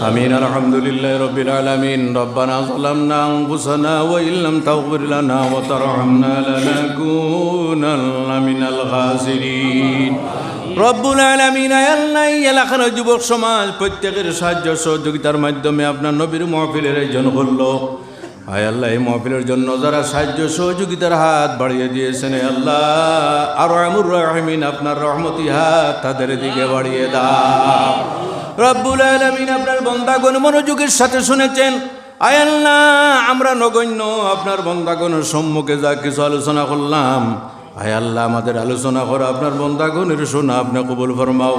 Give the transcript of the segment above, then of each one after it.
آمين الحمد لله رب العالمين ربنا ظلمنا أنفسنا وإن لم تغفر لنا وترحمنا لنكونن من الخاسرين রব্বুল আলমিন আল্লাহ এই এলাকার যুবক সমাজ প্রত্যেকের সাহায্য সহযোগিতার মাধ্যমে আপনার নবীর মহফিলের আয়োজন করলো আয় আল্লাহ এই মহফিলের জন্য যারা সাহায্য সহযোগিতার হাত বাড়িয়ে দিয়েছেন এ আল্লাহ আর আমুর রহমিন আপনার রহমতি হাত তাদের দিকে বাড়িয়ে দাও রব্বুল আলমিন আপনার বন্দাগণ মনোযোগের সাথে শুনেছেন। আয়াল্লাহ আমরা নগণ্য, আপনার বন্দাগণের সম্মুখে যা কিছু আলোচনা করলাম। আয়াল্লাহ আমাদের আলোচনা করা, আপনার বন্দাগণের শোনা, আপনি কবুল ফরমাও।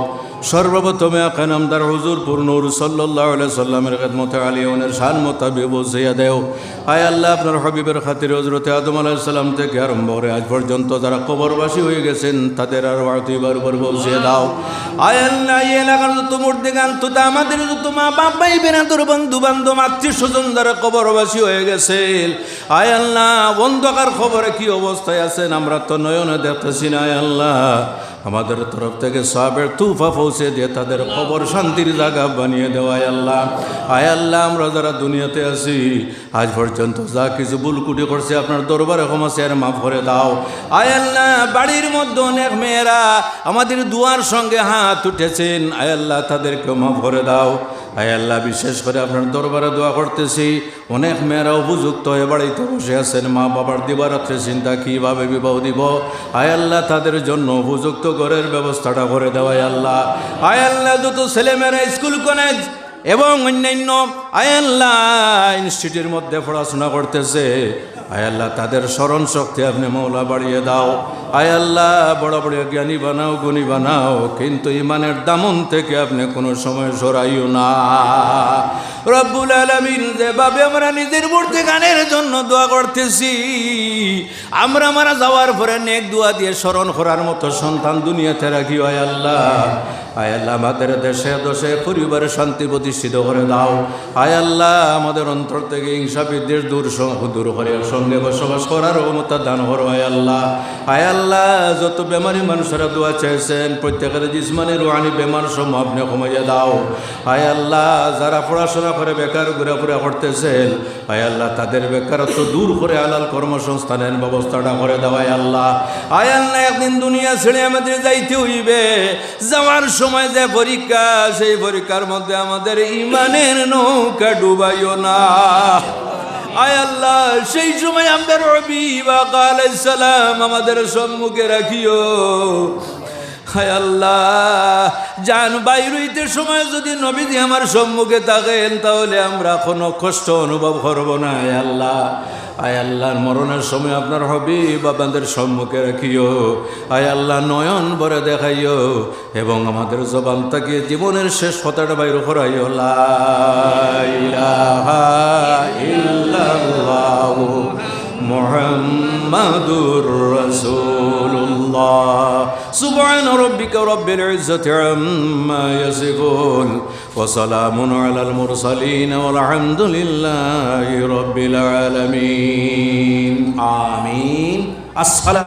সর্বপ্রথমে আখান আমদার হুজুর পূর্ণুর সাল্লাহ সাল্লামের খেদমতে আলিয়নের শান মোতাবে বসিয়া দেও। আয় আল্লাহ, আপনার হবিবের খাতির হজরতে আদম আলাইসাল্লাম থেকে আরম্ভ করে আজ পর্যন্ত যারা কবরবাসী হয়ে গেছেন, তাদের আর বাড়তিবার উপর বসিয়ে দাও। আয় আল্লাহ এলাকার যত মূর্তি গান তো আমাদের যত মা বাপ বেনা তোর বন্ধু, বান্ধব, আত্মীয় স্বজন যারা কবরবাসী হয়ে গেছে আয় আল্লাহ, অন্ধকার খবরে কি অবস্থায় আছেন আমরা তো নয়নে দেখতেছি না, আয় আল্লাহ। আমাদের তরফ থেকে সবের তুফা পৌঁছে দিয়ে তাদের খবর শান্তির জায়গা বানিয়ে দেওয়ায় আল্লাহ। আয় আল্লাহ আমরা যারা দুনিয়াতে আছি আজ পর্যন্ত যা কিছু বুলকুটি করছে আপনার দরবারে ক্ষমা আর মাফ করে দাও। আয় আল্লাহ বাড়ির মধ্যে অনেক মেয়েরা আমাদের দুয়ার সঙ্গে হাত উঠেছেন। আয় আল্লাহ তাদেরকে মাফ করে দাও। আয় আল্লাহ, বিশেষ করে আপনার দরবারে দোয়া করতেছি। অনেক মেয়েরা উপযুক্ত হয়ে বাড়িতে বসে আছেন, মা বাবার দিবারাত্রে চিন্তা, কীভাবে বিবাহ দিব? আয় আল্লাহ, তাদের জন্য উপযুক্ত ঘরের ব্যবস্থাটা করে দেওয়ায় আল্লাহ। আয় আল্লাহ, দুটো ছেলেমেয়েরা স্কুল, কলেজ এবং অন্যান্য আয়াল্লাহ ইনস্টিটিউটের মধ্যে পড়াশোনা করতেছে। আয়াল্লাহ, তাদের স্মরণ শক্তি আপনি মৌলা বাড়িয়ে দাও। আয়াল্লাহ, বড় বড় জ্ঞানী বানাও, গুণী বানাও, কিন্তু ইমানের দামন থেকে আপনি কোনো সময় সরাইও না। রব্বুল আলমিন, যেভাবে আমরা নিজের মূর্তি গানের জন্য দোয়া করতেছি, আমরা মারা যাওয়ার পরে নেক দোয়া দিয়ে স্মরণ করার মতো সন্তান দুনিয়াতে রাখি আয় আল্লাহ আয় আল্লাহ আমাদের দেশে দশে পরিবারে শান্তি প্রতিষ্ঠিত করে দাও। আয় আল্লাহ, আমাদের অন্তর থেকে হিংসা, বিদ্বেষ, দূর দূর করে সঙ্গে বসবাস করার ক্ষমতা দান করো, আয় আল্লাহ। আয় আল্লাহ, যত বেমারি মানুষেরা দোয়া চেয়েছেন, প্রত্যেকের জিসমানি রোহানি বেমার সমূহ আপনি কমাইয়া দাও। আয় আল্লাহ, যারা পড়াশোনা করে, বেকার, ঘোরাফেরা করতেছেন, আয় আল্লাহ, তাদের বেকারত্ব দূর করে আলাল কর্মসংস্থানের ব্যবস্থাটা করে দেওয়ায় আল্লাহ। আয় আল্লাহ, একদিন দুনিয়া ছেড়ে আমাদের যাইতে হইবে। যাওয়ার সময় যে পরীক্ষা, সেই পরীক্ষার মধ্যে আমাদের ইমানের নৌকা ডুবাইও না। আয় আল্লাহ, সেই সময় আমাদের রবি বা সালাম আমাদের সম্মুখে রাখিও। হায় আল্লাহ জান বাইরইতে সময় যদি নবীজি আমার সম্মুখে থাকেন, তাহলে আমরা কোনো কষ্ট অনুভব করব না, আয় আল্লাহ। আয় আল্লাহর মরণের সময় আপনার হবি বাবাদের সম্মুখে রাখিও। আয় আল্লাহ নয়ন বরে দেখাইও এবং আমাদের জবান তাকে জীবনের শেষ কথাটা বাইর করাইও। মোহাম্মদুর ইলাহা سبحان ربك رب العزة عما يصفون وسلام على المرسلين والحمد لله رب العالمين آمين الصلاة